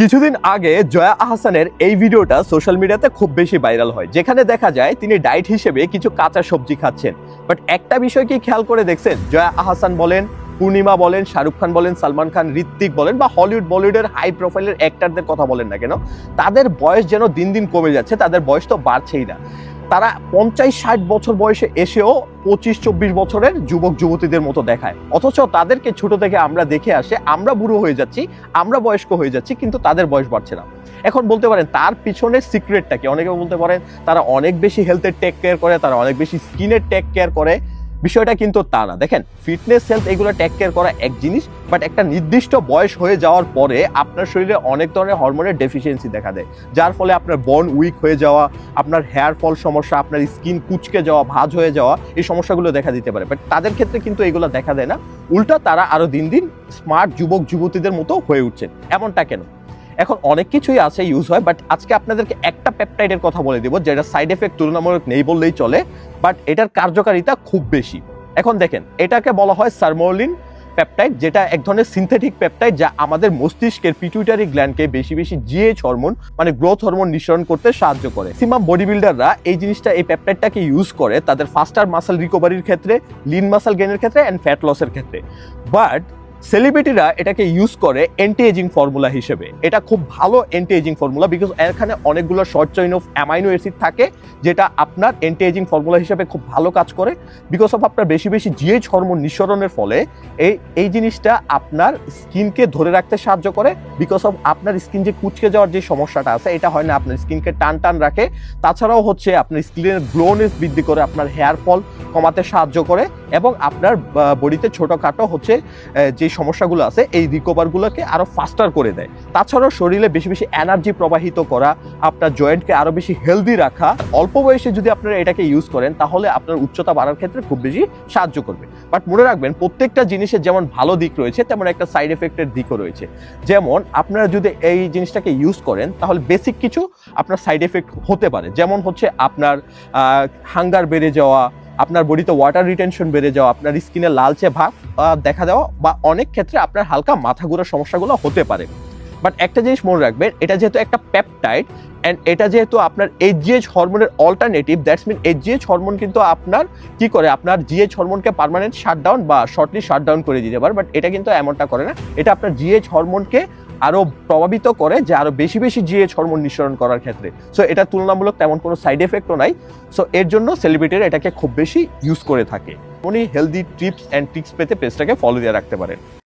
কিছুদিন আগে জয়া আহসানের এই ভিডিওটা সোশ্যাল মিডিয়াতে খুব বেশি ভাইরাল হয়, যেখানে দেখা যায় তিনি ডায়েট হিসেবে কিছু কাঁচা সবজি খাচ্ছেন। বাট একটা বিষয় কি খেয়াল করে দেখছেন? জয়া আহসান বলেন, পূর্ণিমা বলেন, শাহরুখ খান বলেন, সালমান খান ঋত্বিক বলেন বা হলিউড, বলিউডের হাই প্রোফাইলের অ্যাক্টারদের কথা বলেন না কেন? তাদের বয়স যেন দিন দিন কমে যাচ্ছে, তাদের বয়স তো বাড়ছেই না। তারা পঞ্চাশ ষাট বছর বয়সে এসেও পঁচিশ চব্বিশ বছরের যুবক যুবতীদের মতো দেখায়। অথচ তাদেরকে ছোট থেকে আমরা দেখে আসে, আমরা বুড়ো হয়ে যাচ্ছি, আমরা বয়স্ক হয়ে যাচ্ছি, কিন্তু তাদের বয়স বাড়ছে না। এখন বলতে পারেন, তার পিছনের সিক্রেটটা কি? অনেকে বলতে পারেন, তারা অনেক বেশি হেলথের টেক কেয়ার করে, তারা অনেক বেশি স্কিনের টেক কেয়ার করে। বিষয়টা কিন্তু তা না। দেখেন ফিটনেস হেলথ এগুলো টেক কেয়ার করা এক জিনিস বাট একটা নির্দিষ্ট বয়স হয়ে যাওয়ার পরে আপনার শরীরে অনেক ধরনের হরমোনের ডেফিসিয়েন্সি দেখা দেয়। যার ফলে আপনার বন উইক হয়ে যাওয়া, আপনার হেয়ার ফল সমস্যা, আপনার স্কিন কুচকে যাওয়া, ভাজ হয়ে যাওয়া, এই সমস্যাগুলো দেখা দিতে পারে। বাট তাদের ক্ষেত্রে কিন্তু এগুলো দেখা দেয় না। উল্টা তারা আরও দিন দিন স্মার্ট যুবক যুবতীদের মতো হয়ে উঠছেন এমনটা কেন? এখন অনেক কিছুই আছে ইউজ হয় বাট আজকে আপনাদেরকে একটা পেপটাইডের কথা বলে দিব, যেটা সাইড এফেক্ট তুলনামূলক নেই বললেই চলে বাট এটার কার্যকারিতা খুব বেশি। এখন দেখেন, এটাকে বলা হয় সারমোলিন পেপটাইড যেটা এক ধরনের সিনথেটিক পেপটাইড যা আমাদের মস্তিষ্কের পিটুইটারি গ্ল্যান্ডকে বেশি বেশি জিএইচ হরমোন মানে গ্রোথ হরমোন নিঃসরণ করতে সাহায্য করে। সিমাম বডি বিল্ডাররা এই জিনিসটা, এই পেপটাইডটাকে ইউজ করে তাদের ফাস্টার মাসেল রিকভারির ক্ষেত্রে লিন মাসেল গেনের ক্ষেত্রে অ্যান্ড ফ্যাট লসের ক্ষেত্রে। বাট সেলিব্রিটিরা এটাকে ইউজ করে অ্যান্টি এজিং ফর্মুলা হিসেবে। এটা খুব ভালো অ্যান্টি এজিং ফর্মুলা বিকজ এখানে অনেকগুলো short chain of amino acid থাকে যেটা আপনার অ্যান্টি এজিং ফর্মুলা হিসেবে খুব ভালো কাজ করে। বিকজ অফ আপনার বেশি বেশি জিএইচ হরমোন নিঃসরণের ফলে এই এই জিনিসটা আপনার স্কিনকে ধরে রাখতে সাহায্য করে। বিকজ অফ আপনার স্কিন যে কুচকে যাওয়ার যে সমস্যাটা আছে এটা হয় না আপনার স্কিনকে টান টান রাখে। তাছাড়াও হচ্ছে আপনার স্কিনের গ্লোনেস বৃদ্ধি করে আপনার হেয়ার ফল কমাতে সাহায্য করে। এবং আপনার বডিতে ছোটোখাটো হচ্ছে আহ, সমস্যাগুলো আছে, এই রিকভারগুলোকে আরও ফাস্টার করে দেয়। তাছাড়াও শরীরে বেশি বেশি এনার্জি প্রবাহিত করা, আপনার জয়েন্টকে আরও বেশি হেলদি রাখা, অল্প বয়সে যদি আপনারা এটাকে ইউজ করেন, তাহলে আপনার উচ্চতা বাড়ার ক্ষেত্রে খুব বেশি সাহায্য করবে। বাট মনে রাখবেন, প্রত্যেকটা জিনিসের যেমন ভালো দিক রয়েছে, তেমন একটা সাইড এফেক্টের দিকও রয়েছে। যেমন, আপনারা যদি এই জিনিসটাকে ইউজ করেন, তাহলে বেসিক কিছু আপনার সাইড এফেক্ট হতে পারে। যেমন হচ্ছে আপনার হাঙ্গার বেড়ে যাওয়া আপনার বডিতে ওয়াটার রিটেনশন বেড়ে যাওয়া, আপনার স্কিনে লালচে ভাব দেখা দেওয়া বা অনেক ক্ষেত্রে আপনার হালকা মাথা ঘোরার সমস্যাগুলো হতে পারে। বাট একটা জিনিস মনে রাখবেন, এটা যেহেতু একটা পেপটাইড অ্যান্ড এটা যেহেতু আপনার এইচজিএইচ হরমোনের alternative that's mean HGH hormone কিন্তু আপনার কি করে, আপনার জিএইচ হরমোনকে পার্মানেন্ট শাটডাউন বা শর্টলি শাটডাউন করে দিতে পারে বাট এটা কিন্তু এমনটা করে না। এটা আপনার জিএইচ হরমোনকে আরও প্রভাবিত করে যে আরও বেশি বেশি জিএইচ হরমোন নিঃসরণ করার ক্ষেত্রে। সো এটা তুলনামূলক তেমন কোনো সাইড এফেক্টও নাই। সো এর জন্য সেলিব্রিটিরা এটাকে খুব বেশি ইউজ করে থাকে। উনি হেলদি টিপস অ্যান্ড ট্রিক্স পেতে পেজটাকে ফলো দিয়ে রাখতে পারেন।